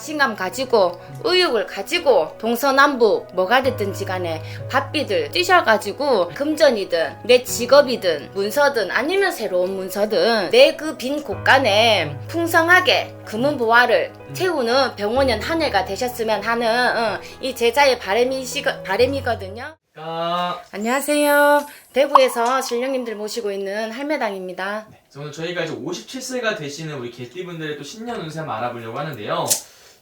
자신감 가지고 의욕을 가지고 동서남북 뭐가 됐든지 간에 바삐들 뛰셔가지고 금전이든 내 직업이든 문서든 아니면 새로운 문서든 내 그 빈 곳간에 풍성하게 금은 보화를 채우는 병원년 한 해가 되셨으면 하는 어, 이 제자의 바람이시, 바람이거든요. 아, 안녕하세요. 대구에서 신령님들 모시고 있는 할매당입니다. 그래서 오늘 저희가 이제 57세가 되시는 우리 개띠분들의 또 신년 운세 한번 알아보려고 하는데요.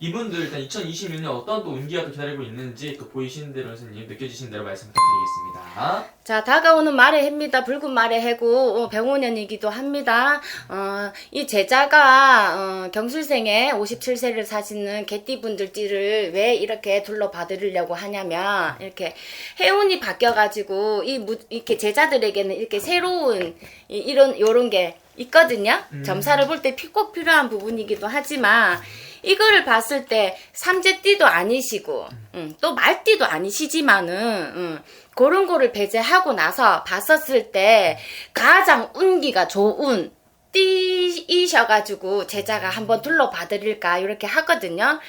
이분들 일단 2026년 어떤 또 운기가 또 기다리고 있는지 또 보이시는 대로 선생님 느껴지시는 대로 말씀 부탁드리겠습니다. 자, 다가오는 말의 해입니다. 붉은 말의 해고 어, 병원년이기도 합니다. 어, 이 제자가 어, 경술생에 57세를 사시는 개띠분들 띠를 왜 이렇게 둘러봐드리려고 하냐면 이렇게 해운이 바뀌어가지고 이 무, 이렇게 제자들에게는 이렇게 새로운 이, 이런 요런 게 있거든요. 점사를 볼 때 꼭 필요한 부분이기도 하지만 이거를 봤을 때 삼재띠도 아니시고 음, 또 말띠도 아니시지만은 음, 그런 거를 배제하고 나서 봤었을 때 가장 운기가 좋은 띠이셔가지고 제자가 한번 둘러봐 드릴까 이렇게 하거든요.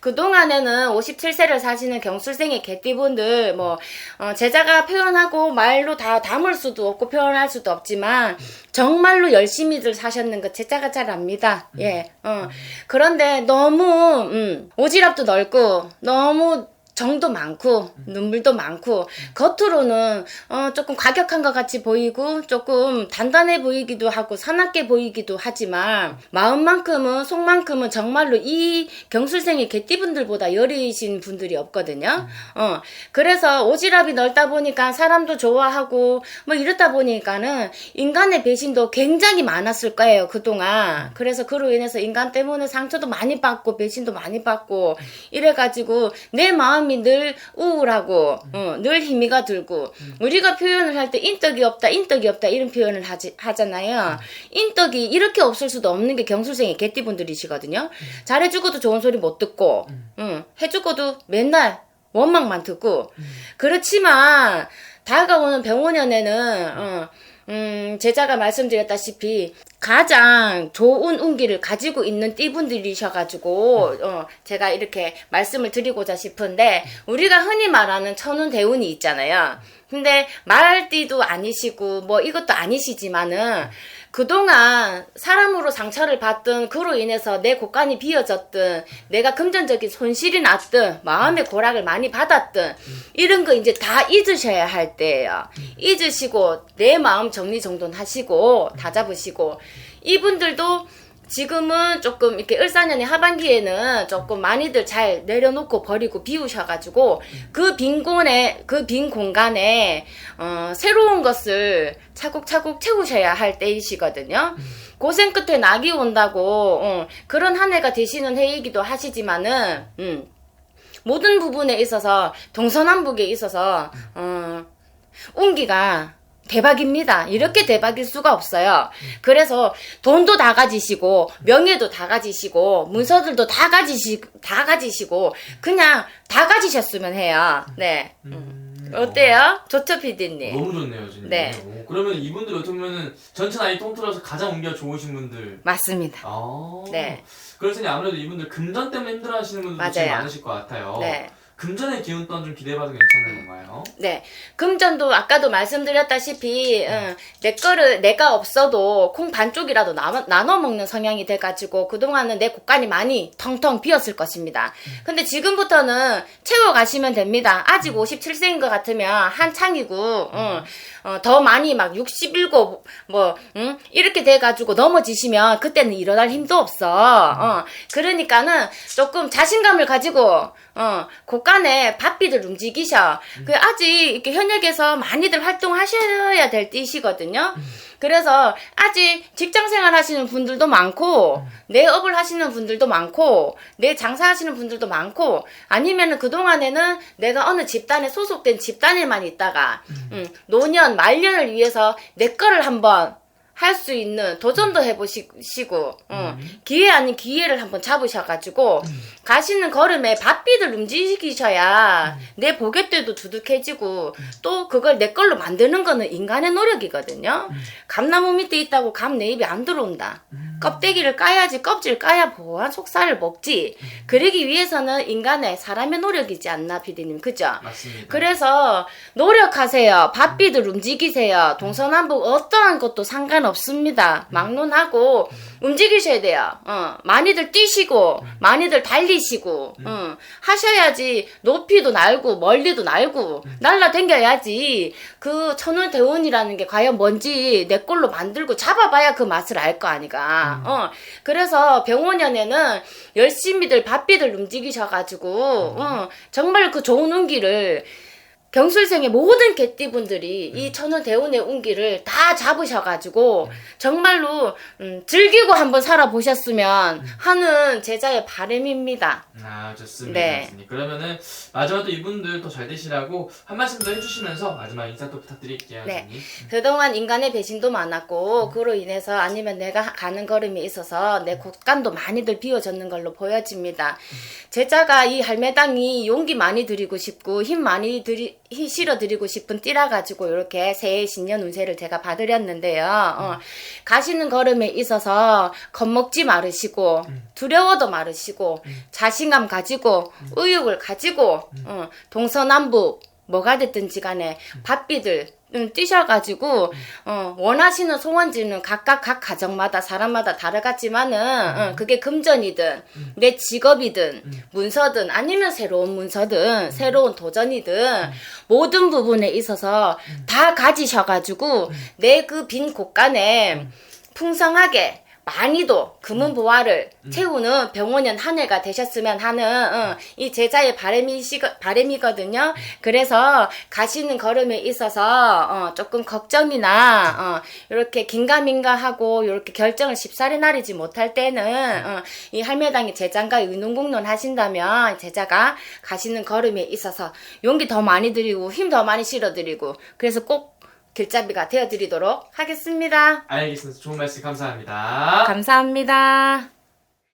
그 동안에는 57세를 사시는 경술생의 개띠분들 뭐 어, 제자가 표현하고 말로 다 담을 수도 없고 표현할 수도 없지만 정말로 열심히들 사셨는 거 제자가 잘 압니다. 예, 어. 그런데 너무 음, 오지랖도 넓고 너무 정도 많고 눈물도 많고 겉으로는 어, 조금 과격한 것 같이 보이고 조금 단단해 보이기도 하고 사납게 보이기도 하지만 마음만큼은 속만큼은 정말로 이 경술생의 개띠분들보다 여리신 분들이 없거든요. 어 그래서 오지랖이 넓다 보니까 사람도 좋아하고 뭐 이렇다 보니까는 인간의 배신도 굉장히 많았을 거예요 그동안. 그래서 그로 인해서 인간 때문에 상처도 많이 받고 배신도 많이 받고 이래가지고 내 마음 이 늘 우울하고 어, 늘 힘이가 들고 우리가 표현을 할 때 인덕이 없다 인덕이 없다 이런 표현을 하지, 하잖아요. 인덕이 이렇게 없을 수도 없는 게 경술생의 개띠분들이시거든요. 잘해주고도 좋은 소리 못 듣고 응, 해주고도 맨날 원망만 듣고. 그렇지만 다가오는 병원연에는 어, 음, 제자가 말씀드렸다시피 가장 좋은 운기를 가지고 있는 띠분들이셔가지고 어, 제가 이렇게 말씀을 드리고자 싶은데 우리가 흔히 말하는 천운 대운이 있잖아요. 근데 말띠도 아니시고 뭐 이것도 아니시지만은 그동안 사람으로 상처를 받든 그로 인해서 내 곳간이 비어졌든 내가 금전적인 손실이 났든 마음의 고락을 많이 받았든 이런 거 이제 다 잊으셔야 할 때예요. 잊으시고 내 마음 정리정돈하시고 다 잡으시고 이분들도 지금은 조금 이렇게 을사년의 하반기에는 조금 많이들 잘 내려놓고 버리고 비우셔가지고 그 빈곤에 그 빈 공간에 어, 새로운 것을 차곡차곡 채우셔야 할 때이시거든요. 고생 끝에 낙이 온다고 어, 그런 한 해가 되시는 해이기도 하시지만은 음, 모든 부분에 있어서 동서남북에 있어서 어, 운기가 대박입니다. 이렇게 대박일 수가 없어요. 그래서 돈도 다 가지시고 명예도 다 가지시고 문서들도 다 가지시 다 가지시고 그냥 다 가지셨으면 해요. 네. 음, 어때요? 좋죠, 어, 피디님? 너무 좋네요, 진짜. 네. 오, 그러면 이분들 어떻게 보면은 전체 나이 통틀어서 가장 운기가 좋으신 분들. 맞습니다. 아. 네. 그래서 아무래도 이분들 금전 때문에 힘들어하시는 분들도 맞아요. 많으실 것 같아요. 네. 금전의 기운 또한 좀 기대해봐도 괜찮은 건가요? 네. 금전도 아까도 말씀드렸다시피, 응, 내 거를, 내가 없어도 콩 반쪽이라도 나눠, 나눠 먹는 성향이 돼가지고, 그동안은 내 곳간이 많이 텅텅 비었을 것입니다. 근데 지금부터는 채워 가시면 됩니다. 아직 57세인 것 같으면 한창이고, 응, 어, 더 많이 막 67, 뭐, 응? 이렇게 돼가지고 넘어지시면 그때는 일어날 힘도 없어. 어, 그러니까는 조금 자신감을 가지고, 어, 곳간에 바삐들 움직이셔. 그 아직 이렇게 현역에서 많이들 활동하셔야 될 때이시거든요. 그래서 아직 직장 생활 하시는 분들도 많고, 내 업을 하시는 분들도 많고, 내 장사 하시는 분들도 많고, 아니면은 그동안에는 내가 어느 집단에 소속된 집단에만 있다가, 음, 노년, 말년을 위해서 내 거를 한번 할 수 있는 도전도 해보시고, 어, 기회 아닌 기회를 한번 잡으셔가지고, 가시는 걸음에 바삐들 움직이셔야 내 보갯대도 두둑해지고, 또 그걸 내 걸로 만드는 거는 인간의 노력이거든요. 감나무 밑에 있다고 감 내 입에 안 들어온다. 껍데기를 까야지 껍질 까야 보안 속살을 먹지. 그러기 위해서는 인간의 사람의 노력이지 않나 피디님 그죠? 맞습니다. 그래서 노력하세요. 바삐들 움직이세요. 동서남북 어떠한 것도 상관없습니다. 막론하고 움직이셔야 돼요. 어, 많이들 뛰시고 많이들 달리시고 어, 하셔야지 높이도 날고 멀리도 날고 날라댕겨야지. 그 천을대운이라는 게 과연 뭔지 내 걸로 만들고 잡아봐야 그 맛을 알 거 아니가. 어, 그래서 병원연에는 열심히들 바삐들 움직이셔가지고 어, 정말 그 좋은 운기를 경술생의 모든 개띠분들이 이 천연대운의 운기를 다 잡으셔가지고 정말로 음, 즐기고 한번 살아보셨으면 하는 제자의 바람입니다. 아 좋습니다. 네. 그러면은 마지막으로 이분들 더 잘 되시라고 한 말씀 더 해주시면서 마지막 인사 또 부탁드릴게요. 네. 그동안 인간의 배신도 많았고 그로 인해서 아니면 내가 가는 걸음에 있어서 내 곳간도 많이들 비워졌는 걸로 보여집니다. 제자가 이 할매당이 용기 많이 드리고 싶고 힘 많이 드리 힘 실어 드리고 싶은 띠라 가지고 이렇게 새해 신년 운세를 제가 받으렸는데요. 어, 가시는 걸음에 있어서 겁먹지 말으시고 두려워도 말으시고 자신감 가지고 의욕을 가지고 어, 동서남북 뭐가 됐든지 간에 바삐들 음, 뛰셔가지고 어, 원하시는 소원지는 각각 각 가정마다 사람마다 다르겠지만은 어, 그게 금전이든 내 직업이든 문서든 아니면 새로운 문서든 새로운 도전이든 모든 부분에 있어서 다 가지셔가지고 내 그 빈 곳간에 풍성하게 많이도 금은 보화를 채우는 병원연 한 해가 되셨으면 하는 어, 이 제자의 바람이시, 바람이거든요. 그래서 가시는 걸음에 있어서 어, 조금 걱정이나 어, 이렇게 긴가민가하고 이렇게 결정을 쉽사리 나리지 못할 때는 어, 이 할매당의 제장과 의논공론 하신다면 제자가 가시는 걸음에 있어서 용기 더 많이 드리고 힘 더 많이 실어드리고 그래서 꼭 길잡이가 되어드리도록 하겠습니다. 알겠습니다. 좋은 말씀 감사합니다. 감사합니다.